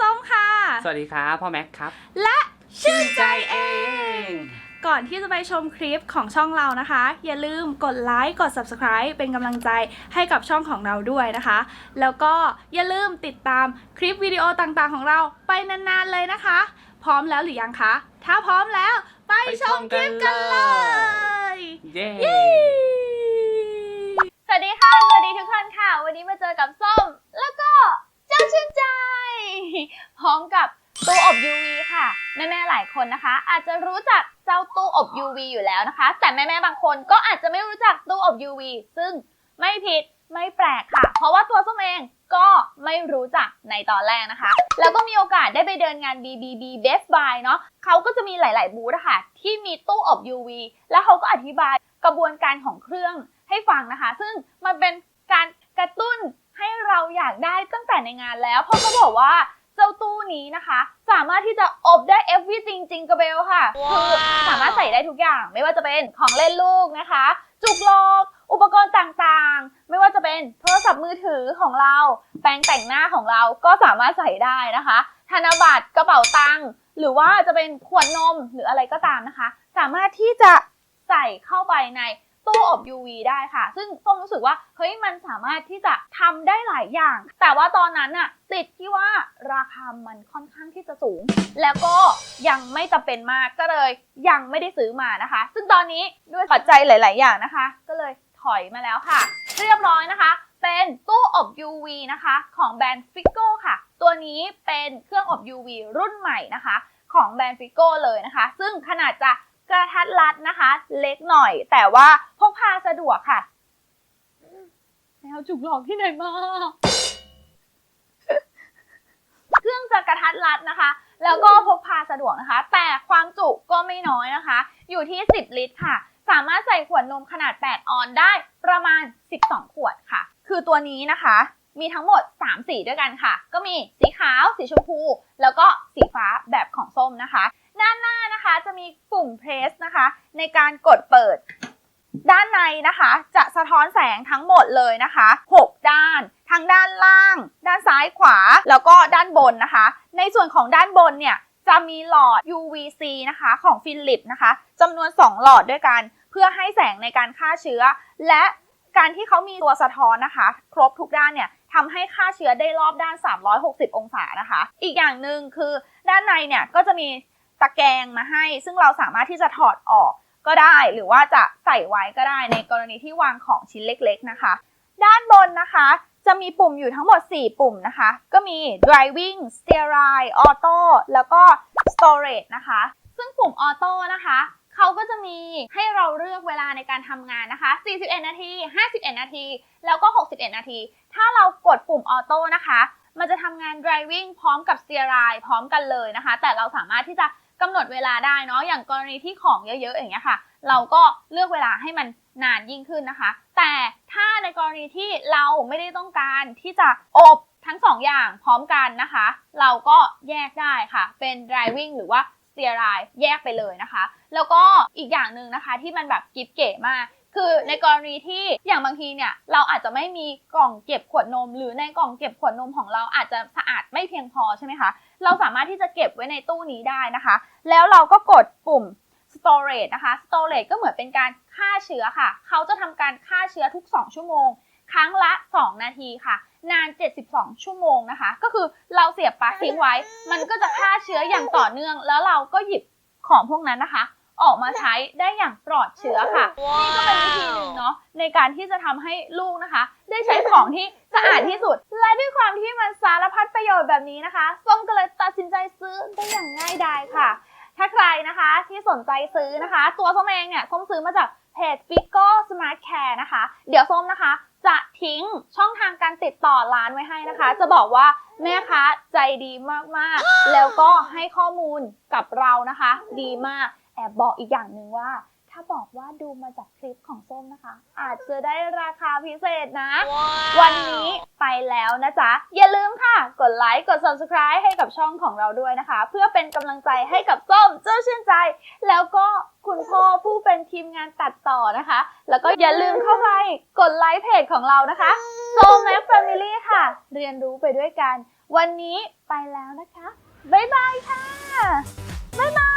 ส้มค่ะ สวัสดีครับพ่อแม็กครับ และชื่นใจเอง ก่อนที่จะไปชมคลิปของช่องเรานะคะ อย่าลืมกดไลค์กด subscribe เป็นกำลังใจให้กับช่องของเราด้วยนะคะ แล้วก็อย่าลืมติดตามคลิปวิดีโอต่างๆของเราไปนานๆเลยนะคะ พร้อมแล้วหรือยังคะ ถ้าพร้อมแล้วไปชมคลิปกันเลย เย้เย้สวัสดีค่ะ สวัสดีทุกคนค่ะ วันนี้มาเจอกับส้ม แล้วก็เจ้าชื่นใจ พร้อมกับตู้อบ UV ค่ะ แม่ๆหลายคนนะคะ อาจจะรู้จักเจ้าตู้อบ UV อยู่แล้วนะคะ แต่แม่ๆบางคนก็อาจจะไม่รู้จักตู้อบ UV ซึ่งไม่ผิดไม่แปลกค่ะ เพราะว่าตัวส้มเองก็ไม่รู้จักในตอนแรกนะคะ แล้วก็มีโอกาสได้ไปเดินงาน BBB Best Buy เนาะเขาก็จะมีหลาย ๆ บูธค่ะ ที่มีตู้อบ UV แล้วเขาก็อธิบายกระบวนการของเครื่องให้ฟังนะคะ ซึ่งมันเป็นการกระตุ้นให้เราอยากได้ตั้งแต่ในงานแล้ว เพราะเขาบอกว่า จ้าตู้นี้นะคะ สามารถที่จะอบได้ everything จริงกระเบลค่ะ คือสามารถใส่ได้ทุกอย่าง ไม่ว่าจะเป็นของเล่นลูกนะคะ จุกโลก อุปกรณ์ต่างๆ ไม่ว่าจะเป็นโทรศัพท์มือถือของเรา แปรงแต่งหน้าของเราก็สามารถใส่ได้นะคะ ธนบัตรกระเป๋าตังค์หรือว่าจะเป็นขวดนมหรืออะไรก็ตามนะคะ สามารถที่จะใส่เข้าไปใน ตู้อบ UV ได้ค่ะ ซึ่งส้มรู้สึกว่าเฮ้ยมันสามารถที่จะทำได้หลายอย่าง แต่ว่าตอนนั้นน่ะติดที่ว่าราคามันค่อนข้างที่จะสูง แล้วก็ยังไม่จำเป็นมากก็เลยยังไม่ได้ซื้อมานะคะ ซึ่งตอนนี้ด้วยปัจจัยหลาย ๆ อย่างนะคะ ก็เลยถอยมาแล้วค่ะ เรียบร้อยนะคะ เป็นตู้อบ UV นะคะ ของแบรนด์ Figo ค่ะ ตัวนี้เป็นเครื่องอบ UV รุ่นใหม่นะคะ ของแบรนด์ Figo เลยนะคะ ซึ่งขนาดจะ กระทัดรัดนะคะ เล็กหน่อย แต่ว่าพกพาสะดวกค่ะแล้วจุกหลอกที่ไหนมาเครื่องจะกระทัดรัดนะคะ แล้วก็พกพาสะดวกนะคะ แต่ความจุก็ไม่น้อยนะคะ อยู่ที่ 10 ลิตรค่ะ สามารถใส่ขวดนมขนาด 8 ออนได้ประมาณ 12 ขวดค่ะ คือตัวนี้นะคะ มีทั้งหมด 3 สีด้วยกันค่ะ ก็มีสีขาว สีชมพู แล้วก็สีฟ้าแบบของส้มนะคะ ด้านหน้า นะคะจะมีปุ่มเพรสนะคะ ในการกดเปิด ด้านในนะคะ จะสะท้อนแสงทั้งหมดเลยนะคะ 6 ด้านทั้งด้านล่าง ด้านซ้ายขวา แล้วก็ด้านบนนะคะ ในส่วนของด้านบนเนี่ยจะมีหลอด UVC นะคะของฟิลิปนะคะจำนวน 2 หลอดด้วยกัน เพื่อให้แสงในการฆ่าเชื้อ และการที่เขามีตัวสะท้อนนะคะ ครบทุกด้านเนี่ยทำให้ฆ่าเชื้อได้รอบด้าน 360 องศานะคะ อีกอย่างหนึ่งคือด้านในเนี่ยก็จะมี ตะแกรงมาให้ ซึ่งเราสามารถที่จะถอดออกก็ได้ หรือว่าจะใส่ไว้ก็ได้ในกรณีที่วางของชิ้นเล็กๆนะคะ ด้านบนนะคะจะมีปุ่มอยู่ทั้งหมด 4 ปุ่มนะคะ ก็มี driving steering auto แล้วก็ storage นะคะ ซึ่งปุ่ม auto นะคะ เขาก็จะมีให้เราเลือกเวลาในการทำงานนะคะ 41 นาที 51 นาที แล้วก็ 61 นาที ถ้าเรากดปุ่ม auto นะคะ มันจะทำงาน driving พร้อมกับ steering พร้อมกันเลยนะคะ แต่เราสามารถที่จะ กำหนดเวลาได้เนาะอย่างกรณีที่ของเยอะๆอย่างเงี้ยค่ะ เราก็เลือกเวลาให้มันนานยิ่งขึ้นนะคะ แต่ถ้าในกรณีที่เราไม่ได้ต้องการที่จะอบทั้งสองอย่างพร้อมกันนะคะ เราก็แยกได้ค่ะ เป็น driving หรือว่า steering แยกไปเลยนะคะ แล้วก็อีกอย่างหนึ่งนะคะที่มันแบบกิฟเก๋มากคือในกรณีที่อย่างบางทีเนี่ยเราอาจจะไม่มีกล่องเก็บขวดนม หรือในกล่องเก็บขวดนมของเราอาจจะสะอาดไม่เพียงพอใช่ไหมคะ เราสามารถที่จะเก็บไว้ในตู้นี้ได้นะคะ แล้วเราก็กดปุ่ม storage นะคะ storage ก็เหมือนเป็นการฆ่าเชื้อค่ะ เขาจะทำการฆ่าเชื้อทุก 2 ชั่วโมง ครั้งละ 2 นาทีค่ะ นาน 72 ชั่วโมงนะคะ ก็คือเราเสียบปลั๊กทิ้งไว้ มันก็จะฆ่าเชื้ออย่างต่อเนื่อง แล้วเราก็หยิบของพวกนั้นนะคะ ออกมาใช้ได้อย่างปลอดเชื้อค่ะ นี่ก็เป็นวิธีหนึ่งะในการที่จะทำให้ลูกนะคะ ได้ใช้ของที่สะอาดที่สุด และด้วยความที่มันสารพัดประโยชน์แบบนี้นะคะส้มก็เลยตัดสินใจซื้อได้อย่างง่ายดายค่ะ ถ้าใครนะคะที่สนใจซื้อนะคะ ตัวส้มเองเนี่ยส้มซื้อมาจากเพจ Figo Smart Care นะคะ เดี๋ยวส้มนะคะจะทิ้งช่องทางการติดต่อร้านไว้ให้นะคะ จะบอกว่าแม่ค้าใจดีมากๆ แล้วก็ให้ข้อมูลกับเรานะคะ ดีมาก แอบบอกอีกอย่างหนึ่งว่า ถ้าบอกว่าดูมาจากคลิปของส้มนะคะ อาจจะได้ราคาพิเศษนะ วันนี้ไปแล้วนะจ๊ะ อย่าลืมค่ะ กดไลค์ กด subscribe ให้กับช่องของเราด้วยนะคะ เพื่อเป็นกำลังใจให้กับส้มเจ้าชื่นใจ แล้วก็คุณพ่อผู้เป็นทีมงานตัดต่อนะคะ แล้วก็อย่าลืมเข้าไปกดไลค์เพจของเรานะคะ s o m a c Family ค่ะ เรียนรู้ไปด้วยกัน วันนี้ไปแล้วนะคะ บ๊ายบายค่ะ บ๊ายบาย